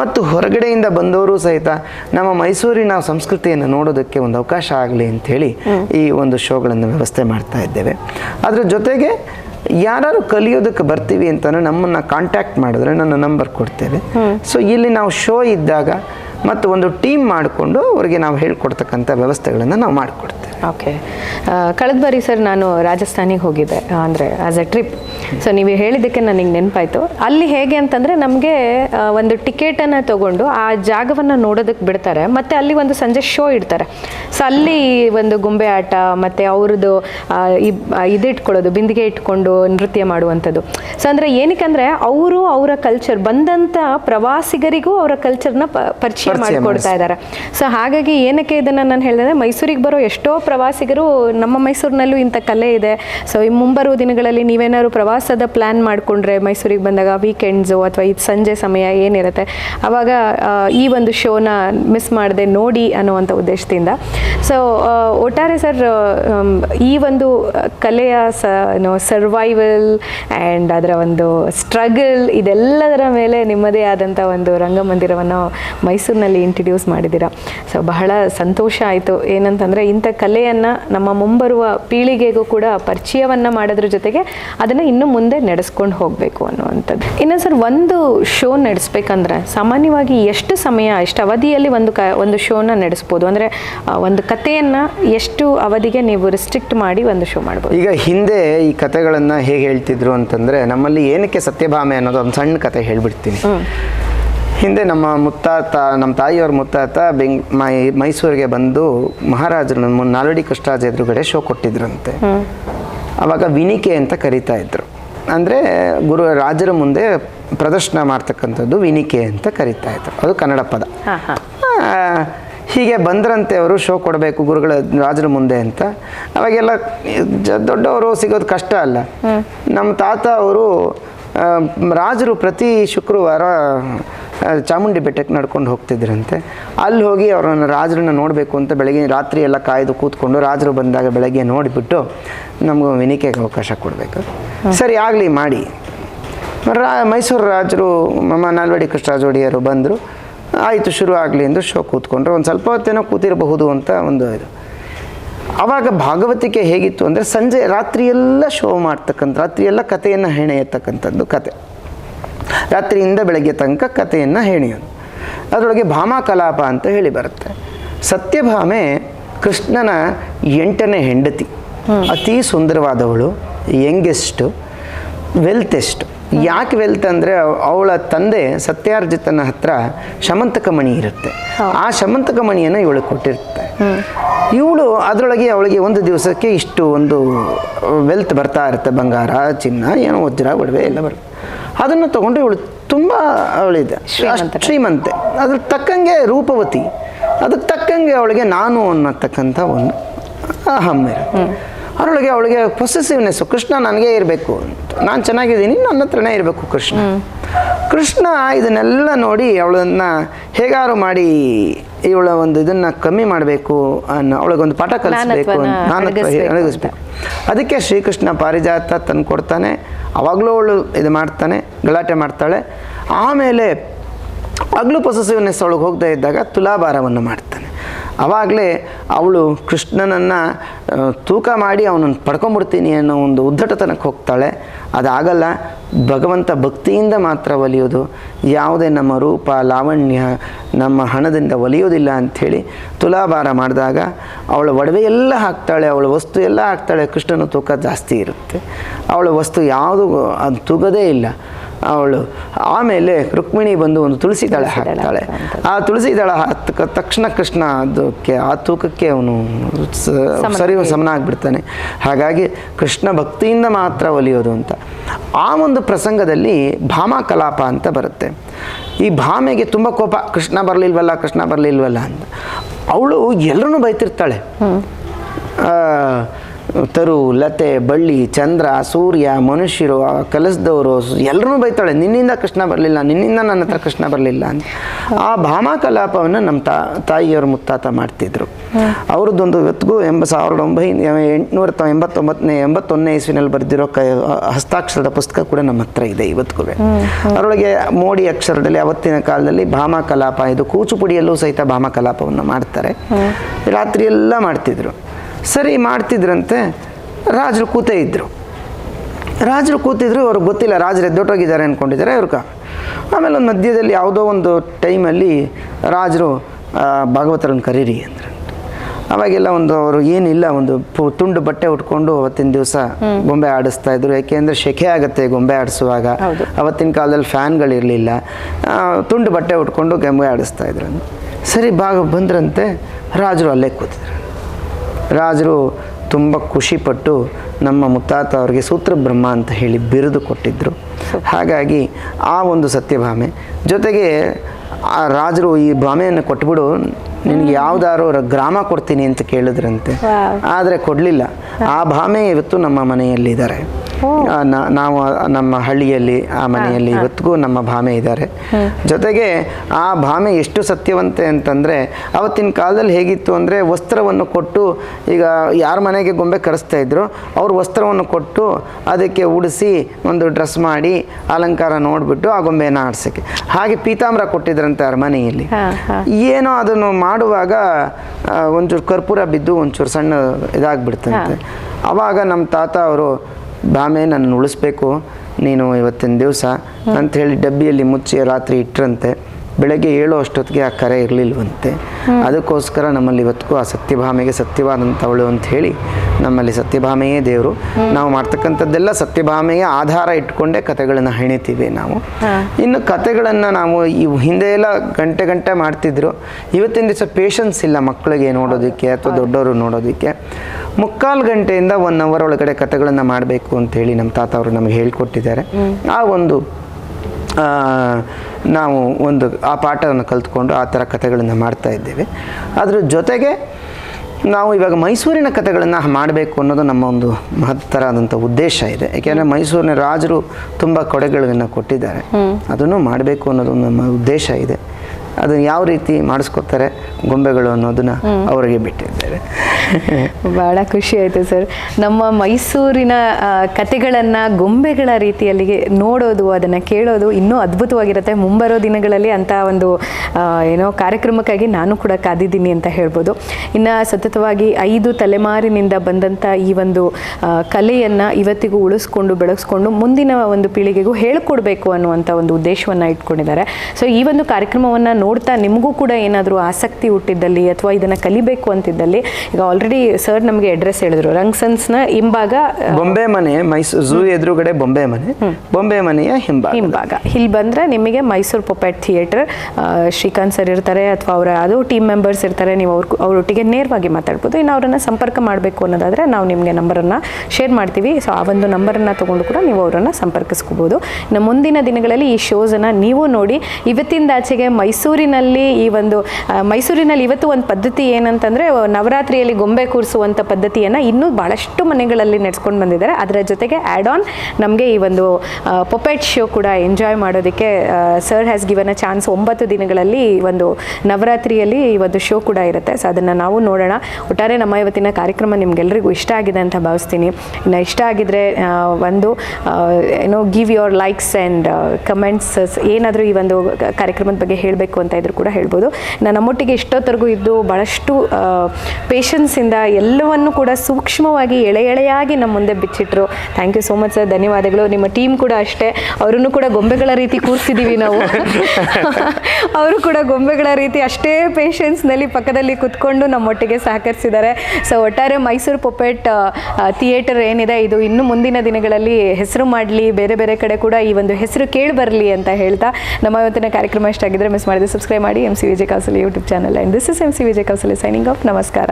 ಮತ್ತು ಹೊರಗಡೆಯಿಂದ ಬಂದವರು ಸಹಿತ ನಮ್ಮ ಮೈಸೂರಿನ ಸಂಸ್ಕೃತಿಯನ್ನು ನೋಡೋದಕ್ಕೆ ಒಂದು ಅವಕಾಶ ಆಗಲಿ ಅಂಥೇಳಿ ಈ ಒಂದು ಶೋಗಳನ್ನು ವ್ಯವಸ್ಥೆ ಮಾಡ್ತಾ ಇದ್ದೇವೆ. ಅದರ ಜೊತೆಗೆ ಯಾರು ಕಲಿಯೋದಕ್ಕೆ ಬರ್ತೀವಿ ಅಂತಾನೆ ನಮ್ಮನ್ನು ಕಾಂಟ್ಯಾಕ್ಟ್ ಮಾಡಿದ್ರೆ ನನ್ನ ನಂಬರ್ ಕೊಡ್ತೇವೆ. ಸೊ ಇಲ್ಲಿ ನಾವು ಶೋ ಇದ್ದಾಗ ಮತ್ತು ಒಂದು ಟೀಮ್ ಮಾಡಿಕೊಂಡು ಅವರಿಗೆ ನಾವು ಹೇಳ್ಕೊಡ್ತಕ್ಕಂಥ ವ್ಯವಸ್ಥೆಗಳನ್ನು ನಾವು ಮಾಡಿಕೊಡ್ತೇವೆ. ಓಕೆ ಕಳೆದ ಬಾರಿ ಸರ್ ನಾನು ರಾಜಸ್ಥಾನಿಗೆ ಹೋಗಿದ್ದೆ ಅಂದರೆ ಆಸ್ ಎ ಟ್ರಿಪ್ ಸೊ ನೀವು ಹೇಳಿದ್ದಕ್ಕೆ ನನಗೆ ನೆನಪಾಯಿತು. ಅಲ್ಲಿ ಹೇಗೆ ಅಂತಂದರೆ ನಮಗೆ ಒಂದು ಟಿಕೆಟನ್ನು ತೊಗೊಂಡು ಆ ಜಾಗವನ್ನು ನೋಡೋದಕ್ಕೆ ಬಿಡ್ತಾರೆ. ಮತ್ತು ಅಲ್ಲಿ ಒಂದು ಸಂಜೆ ಶೋ ಇಡ್ತಾರೆ. ಸೊ ಅಲ್ಲಿ ಒಂದು ಗೊಂಬೆ ಆಟ ಮತ್ತು ಅವ್ರದ್ದು ಇದು ಇಟ್ಕೊಳ್ಳೋದು ಇದಿಟ್ಕೊಳ್ಳೋದು ಬಿಂದಿಗೆ ಇಟ್ಕೊಂಡು ನೃತ್ಯ ಮಾಡುವಂಥದ್ದು. ಸೊ ಅಂದರೆ ಏನಕ್ಕೆ ಅಂದರೆ ಅವರು ಅವರ ಕಲ್ಚರ್ ಬಂದಂಥ ಪ್ರವಾಸಿಗರಿಗೂ ಅವರ ಕಲ್ಚರ್ನ ಪರಿಚಯ ಪರಿಚಯ ಮಾಡಿಕೊಡ್ತಾ ಇದ್ದಾರೆ. ಸೊ ಹಾಗಾಗಿ ಏನಕ್ಕೆ ಇದನ್ನು ನಾನು ಹೇಳಿದ್ರೆ ಮೈಸೂರಿಗೆ ಬರೋ ಎಷ್ಟೋ ಪ್ರವಾಸಿಗರು ನಮ್ಮ ಮೈಸೂರಿನಲ್ಲೂ ಇಂಥ ಕಲೆ ಇದೆ. ಸೊ ಈ ಮುಂಬರುವ ದಿನಗಳಲ್ಲಿ ನೀವೇನಾದ್ರು ಪ್ರವಾಸದ ಪ್ಲ್ಯಾನ್ ಮಾಡಿಕೊಂಡ್ರೆ ಮೈಸೂರಿಗೆ ಬಂದಾಗ ವೀಕೆಂಡ್ಸು ಅಥವಾ ಇದು ಸಂಜೆ ಸಮಯ ಏನಿರುತ್ತೆ ಆವಾಗ ಈ ಒಂದು ಶೋನ ಮಿಸ್ ಮಾಡದೆ ನೋಡಿ ಅನ್ನುವಂಥ ಉದ್ದೇಶದಿಂದ. ಸೊ ಒಟ್ಟಾರೆ ಸರ್ ಈ ಒಂದು ಕಲೆಯ ಸ ಸರ್ವೈವಲ್ ಆ್ಯಂಡ್ ಅದರ ಒಂದು ಸ್ಟ್ರಗಲ್ ಇದೆಲ್ಲದರ ಮೇಲೆ ನಿಮ್ಮದೇ ಆದಂಥ ಒಂದು ರಂಗಮಂದಿರವನ್ನು ಮೈಸೂರಿನಲ್ಲಿ ಇಂಟ್ರಡ್ಯೂಸ್ ಮಾಡಿದ್ದೀರಾ. ಸೊ ಬಹಳ ಸಂತೋಷ ಆಯಿತು. ಏನಂತಂದರೆ ಇಂಥ ಕಲೆಯನ್ನು ನಮ್ಮ ಮುಂಬರುವ ಪೀಳಿಗೆಗೂ ಕೂಡ ಪರಿಚಯವನ್ನು ಮಾಡೋದ್ರ ಜೊತೆಗೆ ಅದನ್ನು ಇನ್ನು ಮುಂದೆ ನಡೆಸ್ಕೊಂಡು ಹೋಗಬೇಕು ಅನ್ನುವಂಥದ್ದು. ಇನ್ನು ಸರ್ ಒಂದು ಶೋ ನಡೆಸ್ಬೇಕಂದ್ರೆ ಸಾಮಾನ್ಯವಾಗಿ ಎಷ್ಟು ಸಮಯ ಎಷ್ಟು ಅವಧಿಯಲ್ಲಿ ಒಂದು ಕ ಒಂದು ಶೋನ ನಡೆಸ್ಬೋದು? ಅಂದರೆ ಒಂದು ಕಥೆಯನ್ನು ಎಷ್ಟು ಅವಧಿಗೆ ನೀವು ರಿಸ್ಟ್ರಿಕ್ಟ್ ಮಾಡಿ ಒಂದು ಶೋ ಮಾಡ್ಬೋದು? ಈಗ ಹಿಂದೆ ಈ ಕಥೆಗಳನ್ನು ಹೇಗೆ ಹೇಳ್ತಿದ್ರು ಅಂತಂದರೆ ನಮ್ಮಲ್ಲಿ ಏನಕ್ಕೆ ಸತ್ಯಭಾಮೆ ಅನ್ನೋದು ಒಂದು ಸಣ್ಣ ಕತೆ ಹೇಳ್ಬಿಡ್ತೀನಿ. ಹಿಂದೆ ನಮ್ಮ ಮುತ್ತಾತ ನಮ್ಮ ತಾಯಿಯವ್ರ ಮುತ್ತಾತ ಬೆಂಗ್ ಮೈ ಮೈಸೂರಿಗೆ ಬಂದು ಮಹಾರಾಜರು ನಮ್ಮ ನಾಲ್ವಡಿ ಕೃಷ್ಣರಾಜ ಎದುರುಗಡೆ ಶೋ ಕೊಟ್ಟಿದ್ರಂತೆ. ಅವಾಗ ವಿನಿಕೆ ಅಂತ ಕರಿತಾ ಇದ್ರು. ಅಂದರೆ ಗುರು ರಾಜರ ಮುಂದೆ ಪ್ರದರ್ಶನ ಮಾಡ್ತಕ್ಕಂಥದ್ದು ವಿನಿಕೆ ಅಂತ ಕರಿತಾ ಇದ್ರು. ಅದು ಕನ್ನಡ ಪದ. ಹೀಗೆ ಬಂದ್ರಂತೆ ಅವರು ಶೋ ಕೊಡಬೇಕು ಗುರುಗಳ ರಾಜರ ಮುಂದೆ ಅಂತ. ಅವಾಗೆಲ್ಲ ದೊಡ್ಡವರು ಸಿಗೋದು ಕಷ್ಟ ಅಲ್ಲ. ನಮ್ಮ ತಾತ ಅವರು ರಾಜರು ಪ್ರತಿ ಶುಕ್ರವಾರ ಚಾಮುಂಡಿ ಬೆಟ್ಟಕ್ಕೆ ನಡ್ಕೊಂಡು ಹೋಗ್ತಿದ್ರಂತೆ. ಅಲ್ಲಿ ಹೋಗಿ ಅವರನ್ನು ರಾಜರನ್ನ ನೋಡಬೇಕು ಅಂತ ಬೆಳಗ್ಗೆ ರಾತ್ರಿ ಎಲ್ಲ ಕಾಯ್ದು ಕೂತ್ಕೊಂಡು ರಾಜರು ಬಂದಾಗ ಬೆಳಗ್ಗೆ ನೋಡಿಬಿಟ್ಟು ನಮಗೂ ವಿನಿಕೆಗೆ ಅವಕಾಶ ಕೊಡಬೇಕು. ಸರಿ ಆಗಲಿ ಮಾಡಿ. ರಾ ಮೈಸೂರು ರಾಜರು ಮಮ್ಮ ನಾಲ್ವಡಿ ಕೃಷ್ಣರಾಜ ಒಡೆಯರು ಬಂದರು. ಆಯಿತು ಶುರು ಆಗಲಿ ಎಂದು ಶೋ ಕೂತ್ಕೊಂಡ್ರು. ಒಂದು ಸ್ವಲ್ಪ ಹೊತ್ತೇನೋ ಕೂತಿರಬಹುದು ಅಂತ ಒಂದು ಇದು. ಆವಾಗ ಭಾಗವತಿಕೆ ಹೇಗಿತ್ತು ಅಂದರೆ ಸಂಜೆ ರಾತ್ರಿಯೆಲ್ಲ ಶೋ ಮಾಡ್ತಕ್ಕಂಥ ರಾತ್ರಿಯೆಲ್ಲ ಕಥೆಯನ್ನು ಹೆಣೆಯತಕ್ಕಂಥದ್ದು ಕತೆ. ರಾತ್ರಿಯಿಂದ ಬೆಳಗ್ಗೆ ತನಕ ಕಥೆಯನ್ನು ಹೆಣೆಯೋದು ಅದರೊಳಗೆ ಭಾಮಾ ಕಲಾಪ ಅಂತ ಹೇಳಿ ಬರುತ್ತೆ. ಸತ್ಯಭಾಮೆ ಕೃಷ್ಣನ ಎಂಟನೇ ಹೆಂಡತಿ. ಅತಿ ಸುಂದರವಾದವಳು ಯಂಗೆಸ್ಟು ವೆಲ್ತೆಸ್ಟ್ ಯಾಕೆ ವೆಲ್ತ್ ಅಂದರೆ ಅವಳ ತಂದೆ ಸತ್ಯಾರ್ಜಿತನ ಹತ್ರ ಶಮಂತಕ ಮಣಿ ಇರುತ್ತೆ. ಆ ಶಮಂತಕ ಮಣಿಯನ್ನು ಇವಳು ಕೊಟ್ಟಿರುತ್ತೆ. ಇವಳು ಅದರೊಳಗೆ ಅವಳಿಗೆ ಒಂದು ದಿವಸಕ್ಕೆ ಇಷ್ಟು ಒಂದು ವೆಲ್ತ್ ಬರ್ತಾ ಇರುತ್ತೆ. ಬಂಗಾರ ಚಿನ್ನ ಏನೋ ವಜ್ರ ಒಡವೆ ಎಲ್ಲ ಬರುತ್ತೆ. ಅದನ್ನು ತಗೊಂಡು ಇವಳು ತುಂಬ ಅವಳಿದೆ. ಶ್ರೀಮಂತೆ ಅದ್ರ ತಕ್ಕಂಗೆ ರೂಪವತಿ. ಅದಕ್ಕೆ ತಕ್ಕಂಗೆ ಅವಳಿಗೆ ನಾನು ಅನ್ನತಕ್ಕಂಥ ಒಂದು ಅಹಂ ಇರುತ್ತೆ. ಅದರೊಳಗೆ ಅವಳಿಗೆ ಪೊಸೆಸಿವ್ನೆಸ್ ಕೃಷ್ಣ ನನಗೆ ಇರಬೇಕು ಅಂತ. ನಾನು ಚೆನ್ನಾಗಿದ್ದೀನಿ ನನ್ನ ಹತ್ರನೇ ಇರಬೇಕು ಕೃಷ್ಣ. ಕೃಷ್ಣ ಇದನ್ನೆಲ್ಲ ನೋಡಿ ಅವಳನ್ನ ಹೇಗಾರು ಮಾಡಿ ಇವಳ ಒಂದು ಇದನ್ನ ಕಮ್ಮಿ ಮಾಡಬೇಕು ಅನ್ನೋ ಅವಳಿಗೊಂದು ಪಾಠ ಕಲಿಸ್ಬೇಕು ಅಣಗಿಸ್ಬೇಕು ಅದಕ್ಕೆ ಶ್ರೀಕೃಷ್ಣ ಪಾರಿಜಾತ ತಂದು ಕೊಡ್ತಾನೆ ಅವಾಗಲೂ ಅವಳು ಇದು ಮಾಡ್ತಾನೆ ಗಲಾಟೆ ಮಾಡ್ತಾಳೆ. ಆಮೇಲೆ ಹಗ್ಲು ಪೊಸೆಸಿವ್ನೆಸ್ ಒಳಗೆ ಹೋಗ್ತಾ ಇದ್ದಾಗ ತುಲಾಭಾರವನ್ನು ಮಾಡ್ತಾನೆ. ಆವಾಗಲೇ ಅವಳು ಕೃಷ್ಣನನ್ನು ತೂಕ ಮಾಡಿ ಅವನನ್ನು ಪಡ್ಕೊಂಬಿಡ್ತೀನಿ ಅನ್ನೋ ಒಂದು ಉದ್ದಟತನಕ್ಕೆ ಹೋಗ್ತಾಳೆ. ಅದಾಗಲ್ಲ, ಭಗವಂತ ಭಕ್ತಿಯಿಂದ ಮಾತ್ರ ಒಲಿಯೋದು. ಯಾವುದೇ ನಮ್ಮ ರೂಪ, ಲಾವಣ್ಯ ನಮ್ಮ ಹಣದಿಂದ ಒಲಿಯೋದಿಲ್ಲ ಅಂಥೇಳಿ ತುಲಾಭಾರ ಮಾಡಿದಾಗ ಅವಳ ಒಡವೆ ಎಲ್ಲ ಹಾಕ್ತಾಳೆ, ಅವಳ ವಸ್ತು ಎಲ್ಲ ಹಾಕ್ತಾಳೆ. ಕೃಷ್ಣನ ತೂಕ ಜಾಸ್ತಿ ಇರುತ್ತೆ. ಅವಳ ವಸ್ತು ಯಾವುದು, ಅದು ತೂಗದೇ ಇಲ್ಲ. ಅವಳು. ಆಮೇಲೆ ರುಕ್ಮಿಣಿ ಬಂದು ಒಂದು ತುಳಸಿ ದಳ ಹಾಕ್ತಾಳೆ. ಆ ತುಳಸಿ ದಳ ಹಾಕ ತಕ್ಷಣ ಕೃಷ್ಣ ಅದಕ್ಕೆ ಆ ತೂಕಕ್ಕೆ ಅವನು ಸರಿ ಸಮನ ಆಗಿಬಿಡ್ತಾನೆ ಹಾಗಾಗಿ ಕೃಷ್ಣ ಭಕ್ತಿಯಿಂದ ಮಾತ್ರ ಒಲಿಯೋದು ಅಂತ. ಆ ಒಂದು ಪ್ರಸಂಗದಲ್ಲಿ ಭಾಮ ಕಲಾಪ ಅಂತ ಬರುತ್ತೆ. ಈ ಭಾಮೆಗೆ ತುಂಬ ಕೋಪ ಕೃಷ್ಣ ಬರಲಿಲ್ವಲ್ಲ ಕೃಷ್ಣ ಬರಲಿಲ್ವಲ್ಲ ಅಂತ. ಅವಳು ಎಲ್ಲರನ್ನೂ ಬೈತಿರ್ತಾಳೆ. ಆ, ತರು, ಲತೆ, ಬಳ್ಳಿ, ಚಂದ್ರ, ಸೂರ್ಯ, ಮನುಷ್ಯರು ಕಲಸದವರು ಎಲ್ಲರೂ ಬೈತಾಳೆ, ನಿನ್ನಿಂದ ಕೃಷ್ಣ ಬರಲಿಲ್ಲ, ನಿನ್ನಿಂದ ನನ್ನ ಹತ್ರ ಕೃಷ್ಣ ಬರಲಿಲ್ಲ ಅಂತ. ಆ ಭಾಮ ಕಲಾಪವನ್ನು ನಮ್ಮ ತಾ, ತಾಯಿಯವರು ಮುತ್ತಾತ ಮಾಡ್ತಿದ್ರು. ಅವ್ರದ್ದೊಂದು ಇವತ್ತಿಗೂ ಎಂಬ ಸಾವಿರದ ಒಂಬೈನೂರ ಎಂಟುನೂರ ಎಂಬತ್ತೊಂಬತ್ತನೇ ಎಂಬತ್ತೊಂದನೇ ಇಸ್ವಿನಲ್ಲಿ ಬರೆದಿರೋ ಕ, ಹಸ್ತಾಕ್ಷರದ ಪುಸ್ತಕ ಕೂಡ ನಮ್ಮ ಹತ್ರ ಇದೆ ಇವತ್ತಿಗೂ. ಅದರೊಳಗೆ ಮೋಡಿ ಅಕ್ಷರದಲ್ಲಿ ಅವತ್ತಿನ ಕಾಲದಲ್ಲಿ ಭಾಮ ಕಲಾಪ ಇದು ಕೂಚುಪುಡಿಯಲ್ಲೂ ಸಹಿತ ಭಾಮ ಕಲಾಪವನ್ನು ಮಾಡ್ತಾರೆ. ರಾತ್ರಿ ಎಲ್ಲ ಮಾಡ್ತಿದ್ರು. ಸರಿ ಮಾಡ್ತಿದ್ರಂತೆ ರಾಜರು ಕೂತೇ ಇದ್ದರು ರಾಜರು ಕೂತಿದ್ರು ಅವ್ರಿಗೆ ಗೊತ್ತಿಲ್ಲ ರಾಜರು ಎದ್ದೊಟ್ಟೋಗಿದ್ದಾರೆ ಅಂದ್ಕೊಂಡಿದ್ದಾರೆ ಇವ್ರಿಗೆ ಆಮೇಲೆ ಒಂದು ಮಧ್ಯದಲ್ಲಿ ಯಾವುದೋ ಒಂದು ಟೈಮಲ್ಲಿ ರಾಜರು ಭಾಗವತರನ್ನ ಕರೀರಿ ಅಂದ್ರು. ಅವಾಗೆಲ್ಲ ಒಂದು ಅವರು ಏನಿಲ್ಲ ಒಂದು ಪು- ತುಂಡು ಬಟ್ಟೆ ಉಟ್ಕೊಂಡು ಅವತ್ತಿನ ದಿವಸ ಗೊಂಬೆ ಆಡಿಸ್ತಾ ಇದ್ರು. ಯಾಕೆಂದರೆ ಶೆಕೆ ಆಗುತ್ತೆ ಗೊಂಬೆ ಆಡಿಸುವಾಗ. ಅವತ್ತಿನ ಕಾಲದಲ್ಲಿ ಫ್ಯಾನ್ಗಳಿರಲಿಲ್ಲ ತುಂಡು ಬಟ್ಟೆ ಉಟ್ಕೊಂಡು ಗೊಂಬೆ ಆಡಿಸ್ತಾ ಇದ್ರು. ಸರಿ ಭಾಗ ಬಂದ್ರಂತೆ ರಾಜರು ಅಲ್ಲೇ ಕೂತಿದ್ರು. ರಾಜರು ತುಂಬ ಖುಷಿಪಟ್ಟು ನಮ್ಮ ಮುತ್ತಾತ ಅವರಿಗೆ ಸೂತ್ರ ಬ್ರಹ್ಮ ಅಂತ ಹೇಳಿ ಬಿರುದು ಕೊಟ್ಟಿದ್ದರು ಹಾಗಾಗಿ ಆ ಒಂದು ಸತ್ಯಭಾಮೆ. ಜೊತೆಗೆ ಆ ರಾಜರು ಈ ಭಾಮೆಯನ್ನು ಕೊಟ್ಬಿಡು ನಿನಗೆ ಯಾವ್ದಾರು ಗ್ರಾಮ ಕೊಡ್ತೀನಿ ಅಂತ ಕೇಳಿದ್ರಂತೆ. ಆದರೆ ಕೊಡಲಿಲ್ಲ. ಆ ಭಾಮೆ ಇವತ್ತು ನಮ್ಮ ಮನೆಯಲ್ಲಿದ್ದಾರೆ. ನಾವು ನಮ್ಮ ಹಳ್ಳಿಯಲ್ಲಿ ಆ ಮನೆಯಲ್ಲಿ ಇವತ್ತಿಗೂ ನಮ್ಮ ಭಾಮೆ ಇದ್ದಾರೆ. ಜೊತೆಗೆ ಆ ಭಾಮೆ ಎಷ್ಟು ಸತ್ಯವಂತೆ ಅಂತಂದರೆ ಅವತ್ತಿನ ಕಾಲದಲ್ಲಿ ಹೇಗಿತ್ತು ಅಂದರೆ ವಸ್ತ್ರವನ್ನು ಕೊಟ್ಟು ಈಗ ಯಾರ ಮನೆಗೆ ಗೊಂಬೆ ಕರೆಸ್ತಾ ಇದ್ರು ಅವ್ರ ವಸ್ತ್ರವನ್ನು ಕೊಟ್ಟು ಅದಕ್ಕೆ ಉಡಿಸಿ ಒಂದು ಡ್ರೆಸ್ ಮಾಡಿ ಅಲಂಕಾರ ನೋಡಿಬಿಟ್ಟು ಆ ಗೊಂಬೆಯನ್ನು ಆಡ್ಸೋಕ್ಕೆ. ಹಾಗೆ ಪೀತಾಂಬರ ಕೊಟ್ಟಿದ್ರಂತೆ ಅರಮನೆಯಲ್ಲಿ. ಏನೋ ಅದನ್ನು ಮಾಡುವಾಗ ಒಂಚೂರು ಕರ್ಪೂರ ಬಿದ್ದು ಒಂಚೂರು ಸಣ್ಣ ಇದಾಗ್ಬಿಡ್ತಂತೆ. ಅವಾಗ ನಮ್ಮ ತಾತ ಅವರು ಬಾಮೆ ನನ್ನ ಉಳಿಸ್ಬೇಕು ನೀನು ಇವತ್ತಿನ ದಿವಸ ಅಂತ ಹೇಳಿ ಡಬ್ಬಿಯಲ್ಲಿ ಮುಚ್ಚಿ ರಾತ್ರಿ ಇಟ್ಟರಂತೆ ಬೆಳಗ್ಗೆ ಏಳೋ ಅಷ್ಟೊತ್ತಿಗೆ ಆ ಕರೆ ಇರಲಿಲ್ವಂತೆ. ಅದಕ್ಕೋಸ್ಕರ ನಮ್ಮಲ್ಲಿ ಇವತ್ತಿಗೂ ಆ ಸತ್ಯಭಾಮೆಗೆ ಸತ್ಯವಾದಂಥವಳು ಅಂತ ಹೇಳಿ ನಮ್ಮಲ್ಲಿ ಸತ್ಯಭಾಮೆಯೇ ದೇವರು. ನಾವು ಮಾಡ್ತಕ್ಕಂಥದ್ದೆಲ್ಲ ಸತ್ಯಭಾಮೆಯ ಆಧಾರ ಇಟ್ಕೊಂಡೇ ಕತೆಗಳನ್ನು ಹೆಣಿತೀವಿ ನಾವು. ಇನ್ನು ಕತೆಗಳನ್ನು ನಾವು ಈ ಹಿಂದೆ ಎಲ್ಲ ಗಂಟೆ ಗಂಟೆ ಮಾಡ್ತಿದ್ರು. ಇವತ್ತಿನ ದಿವಸ ಪೇಷನ್ಸ್ ಇಲ್ಲ ಮಕ್ಕಳಿಗೆ ನೋಡೋದಕ್ಕೆ ಅಥವಾ ದೊಡ್ಡವರು ನೋಡೋದಕ್ಕೆ. ಮುಕ್ಕಾಲು ಗಂಟೆಯಿಂದ ಒನ್ ಅವರ್ ಒಳಗಡೆ ಕಥೆಗಳನ್ನು ಮಾಡಬೇಕು ಅಂತ ಹೇಳಿ ನಮ್ಮ ತಾತ ಅವರು ನಮಗೆ ಹೇಳಿಕೊಟ್ಟಿದ್ದಾರೆ. ಆ ಒಂದು ನಾವು ಒಂದು ಆ ಪಾಠವನ್ನು ಕಲ್ತ್ಕೊಂಡು ಆ ಥರ ಕಥೆಗಳನ್ನು ಮಾಡ್ತಾ ಇದ್ದೇವೆ. ಅದ್ರ ಜೊತೆಗೆ ನಾವು ಇವಾಗ ಮೈಸೂರಿನ ಕಥೆಗಳನ್ನು ಮಾಡಬೇಕು ಅನ್ನೋದು ನಮ್ಮ ಒಂದು ಮಹತ್ತರಾದಂಥ ಉದ್ದೇಶ ಇದೆ. ಯಾಕೆಂದರೆ ಮೈಸೂರಿನ ರಾಜರು ತುಂಬ ಕೊಡುಗೆಗಳನ್ನು ಕೊಟ್ಟಿದ್ದಾರೆ. ಅದನ್ನು ಮಾಡಬೇಕು ಅನ್ನೋದು ನಮ್ಮ ಉದ್ದೇಶ ಇದೆ. ಅದನ್ನು ಯಾವ ರೀತಿ ಮಾಡಿಸ್ಕೊತಾರೆ ಗೊಂಬೆಗಳು ಅನ್ನೋದನ್ನ ಅವರಿಗೆ ಬಿಟ್ಟಿದ್ದಾರೆ ಬಹಳ ಖುಷಿ ಆಯಿತು ಸರ್. ನಮ್ಮ ಮೈಸೂರಿನ ಕತೆಗಳನ್ನ ಗೊಂಬೆಗಳ ರೀತಿಯಲ್ಲಿ ನೋಡೋದು ಅದನ್ನು ಕೇಳೋದು ಇನ್ನೂ ಅದ್ಭುತವಾಗಿರುತ್ತೆ. ಮುಂಬರೋ ದಿನಗಳಲ್ಲಿ ಅಂತ ಒಂದು ಏನೋ ಕಾರ್ಯಕ್ರಮಕ್ಕಾಗಿ ನಾನು ಕೂಡ ಕಾದಿದ್ದೀನಿ ಅಂತ ಹೇಳ್ಬೋದು. ಇನ್ನು ಸತತವಾಗಿ ಐದು ತಲೆಮಾರಿನಿಂದ ಬಂದಂಥ ಈ ಒಂದು ಕಲೆಯನ್ನು ಇವತ್ತಿಗೂ ಉಳಿಸ್ಕೊಂಡು ಬೆಳೆಸ್ಕೊಂಡು ಮುಂದಿನ ಒಂದು ಪೀಳಿಗೆಗೂ ಹೇಳ್ಕೊಡ್ಬೇಕು ಅನ್ನುವಂಥ ಒಂದು ಉದ್ದೇಶವನ್ನು ಇಟ್ಕೊಂಡಿದ್ದಾರೆ. ಸೊ ಈ ಒಂದು ಕಾರ್ಯಕ್ರಮವನ್ನು ನೋಡ್ತಾ ನಿಮಗೂ ಕೂಡ ಏನಾದರೂ ಆಸಕ್ತಿ ಹುಟ್ಟಿದ್ದಲ್ಲಿ ಅಥವಾ ಇದನ್ನು ಕಲಿಬೇಕು ಅಂತಿದ್ದಲ್ಲಿ ಈಗ ಆಲ್ರೆಡಿ ಸರ್ ನಮಗೆ ಅಡ್ರೆಸ್ ಹೇಳಿದ್ರು. ರಂಗ್ಸನ್ಸ್ನ ಹಿಂಭಾಗ ಬೊಂಬೆ ಮನೆ ಮೈಸೂರು ಝೂ ಎದುರುಗಡೆ ಬೊಂಬೆ ಮನೆ. ಬೊಂಬೆ ಮನೆಯ ಹಿಂಭಾಗ. ಹಿಂಭಾಗ. ಇಲ್ಲಿ ಬಂದರೆ ನಿಮಗೆ Mysuru puppet theatre Srikanth sir ಇರ್ತಾರೆ ಅಥವಾ ಅವರ ಅದು ಟೀಮ್ ಮೆಂಬರ್ಸ್ ಇರ್ತಾರೆ ನೀವು ಅವ್ರ ಅವರೊಟ್ಟಿಗೆ ನೇರವಾಗಿ ಮಾತಾಡ್ಬೋದು. ಇನ್ನು ಅವರನ್ನು ಸಂಪರ್ಕ ಮಾಡಬೇಕು ಅನ್ನೋದಾದರೆ ನಾವು ನಿಮಗೆ ನಂಬರನ್ನು ಶೇರ್ ಮಾಡ್ತೀವಿ. ಸೊ ಆ ಒಂದು ನಂಬರನ್ನು ತೊಗೊಂಡು ಕೂಡ ನೀವು ಅವರನ್ನು ಸಂಪರ್ಕಿಸ್ಕೋಬೋದು. ಇನ್ನು ಮುಂದಿನ ದಿನಗಳಲ್ಲಿ ಈ ಶೋಸನ್ನು ನೀವು ನೋಡಿ ಇವತ್ತಿಂದಾಚೆಗೆ ಮೈಸೂರಿನಲ್ಲಿ ಈ ಒಂದು ಮೈಸೂರಿನಲ್ಲಿ ಇವತ್ತು ಒಂದು ಪದ್ಧತಿ ಏನಂತಂದರೆ, ನವರಾತ್ರಿಯಲ್ಲಿ ಗೊಂಬೆ ಕೂರಿಸುವಂಥ ಪದ್ಧತಿಯನ್ನು ಇನ್ನೂ ಭಾಳಷ್ಟು ಮನೆಗಳಲ್ಲಿ ನಡೆಸ್ಕೊಂಡು ಬಂದಿದ್ದಾರೆ. ಅದರ ಜೊತೆಗೆ ಆ್ಯಡ್ ಆನ್ ನಮಗೆ ಈ ಒಂದು ಪೊಪೆಟ್ ಶೋ ಕೂಡ ಎಂಜಾಯ್ ಮಾಡೋದಕ್ಕೆ sir has given a chance ಒಂಬತ್ತು ದಿನಗಳಲ್ಲಿ ಒಂದು ನವರಾತ್ರಿಯಲ್ಲಿ ಈ ಒಂದು ಶೋ ಕೂಡ ಇರುತ್ತೆ. ಸೊ ಅದನ್ನು ನಾವು ನೋಡೋಣ. ಒಟ್ಟಾರೆ ನಮ್ಮ ಇವತ್ತಿನ ಕಾರ್ಯಕ್ರಮ ನಿಮ್ಗೆಲ್ರಿಗೂ ಇಷ್ಟ ಆಗಿದೆ ಅಂತ ಭಾವಿಸ್ತೀನಿ. ಇನ್ನು ಇಷ್ಟ ಆಗಿದ್ರೆ ಒಂದು ಏನೋ give your likes and comments ಏನಾದರೂ ಈ ಒಂದು ಕಾರ್ಯಕ್ರಮದ ಬಗ್ಗೆ ಹೇಳಬೇಕು ಅಂತ ಇದ್ರು ಕೂಡ ಹೇಳ್ಬೋದು. ನಾನು ನಮ್ಮೊಟ್ಟಿಗೆ ಇಷ್ಟೊತ್ತರೆಗೂ ಇದ್ದು ಭಾಳಷ್ಟು ಪೇಷನ್ಸಿಂದ ಎಲ್ಲವನ್ನು ಕೂಡ ಸೂಕ್ಷ್ಮವಾಗಿ ಎಳೆ ಎಳೆಯಾಗಿ ನಮ್ಮ ಮುಂದೆ ಬಿಚ್ಚಿಟ್ರು. Thank you so much sir ಧನ್ಯವಾದಗಳು. ನಿಮ್ಮ ಟೀಮ್ ಕೂಡ ಅಷ್ಟೇ. ಅವರನ್ನು ಕೂಡ ಗೊಂಬೆಗಳ ರೀತಿ ಕೂರಿಸಿದ್ದೀವಿ ನಾವು. ಅವರು ಕೂಡ ಗೊಂಬೆಗಳ ರೀತಿ ಅಷ್ಟೇ ಪೇಷನ್ಸ್ನಲ್ಲಿ ಪಕ್ಕದಲ್ಲಿ ಕುತ್ಕೊಂಡು ನಮ್ಮೊಟ್ಟಿಗೆ ಸಹಕರಿಸಿದ್ದಾರೆ. ಸೊ ಒಟ್ಟಾರೆ ಮೈಸೂರು ಪೊಪೆಟ್ ಥಿಯೇಟರ್ ಏನಿದೆ ಇದು ಇನ್ನು ಮುಂದಿನ ದಿನಗಳಲ್ಲಿ ಹೆಸರು ಮಾಡಲಿ ಬೇರೆ ಬೇರೆ ಕಡೆ ಕೂಡ ಈ ಒಂದು ಹೆಸರು ಕೇಳಿ ಬರಲಿ ಅಂತ ಹೇಳ್ತಾ ನಮ್ಮ ಇವತ್ತಿನ ಕಾರ್ಯಕ್ರಮ ಇಷ್ಟ ಆಗಿದ್ರೆ ಮಿಸ್ ಮಾಡಿದ್ರೆ ಸಬ್ಸ್ಕ್ರೈಬ್ ಮಾಡಿ M C Vijaya Kausali YouTube channel and this is M C Vijaya Kausali signing off ನಮಸ್ಕಾರ